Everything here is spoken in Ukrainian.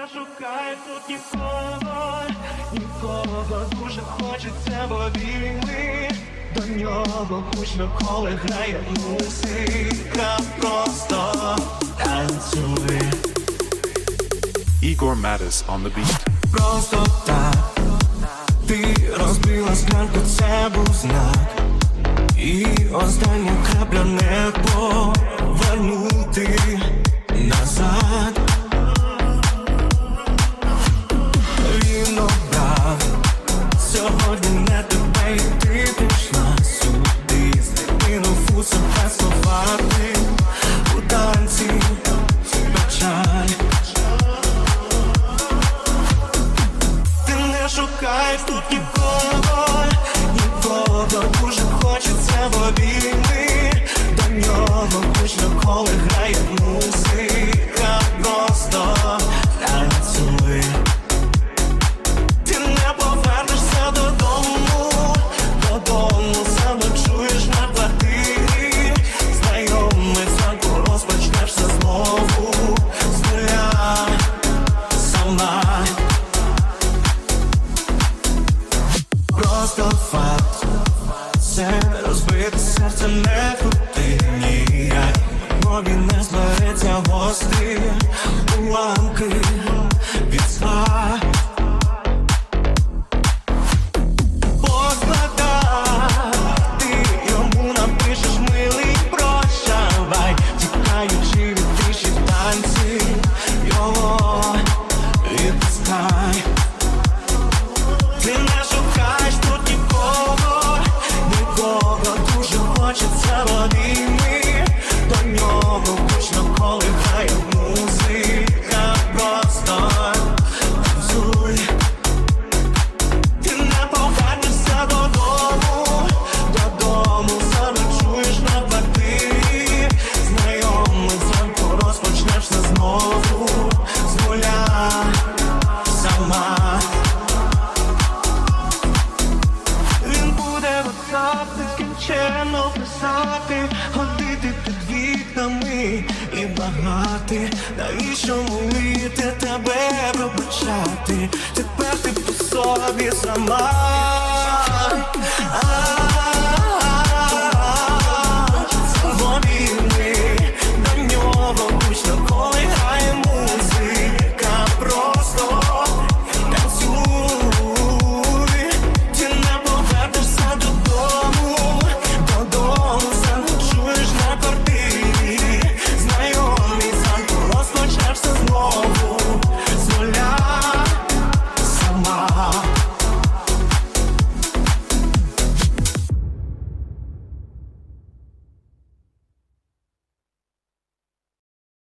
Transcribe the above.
не шукай тут нікого, нікого. Дуже хочеться обійми До нього гучно коли грає музика. Просто танцюй. Igor Mattis on the beat. Просто так. Ти розбила склянку, це був знак. І остання крапля не Не тебе ти пішла сюди Закинув у себе слова ти У танці печаль Ти не шукаєш тут нікого, нікого дуже хочеться в обійми До нього гучно, коли грає музика не крути ніяк мові не збереться гострі уламки ходити під вікнами і багати. Навіщо молити тебе пробачати? Тепер ти по собі сама.